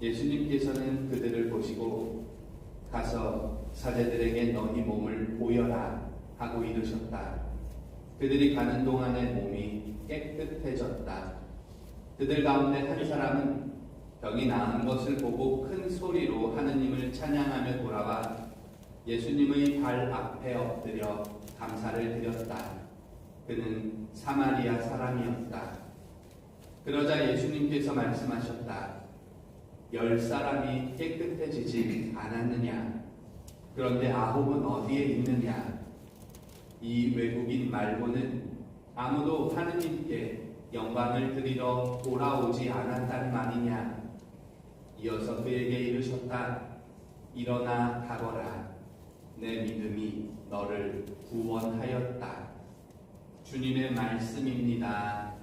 예수님께서는 그들을 보시고 가서 사제들에게 너희 몸을 보여라 하고 이르셨다. 그들이 가는 동안에 몸이 깨끗해졌다. 그들 가운데 한 사람은 병이 나은 것을 보고 큰 소리로 하느님을 찬양하며 돌아와 예수님의 발 앞에 엎드려 감사를 드렸다. 그는 사마리아 사람이었다. 그러자 예수님께서 말씀하셨다. 열 사람이 깨끗해지지 않았느냐? 그런데 아홉은 어디에 있느냐? 이 외국인 말고는 아무도 하느님께 영광을 드리러 돌아오지 않았단 말이냐? 이어서 그에게 이르셨다. 일어나 가거라. 내 믿음이 너를 구원하였다. 주님의 말씀입니다.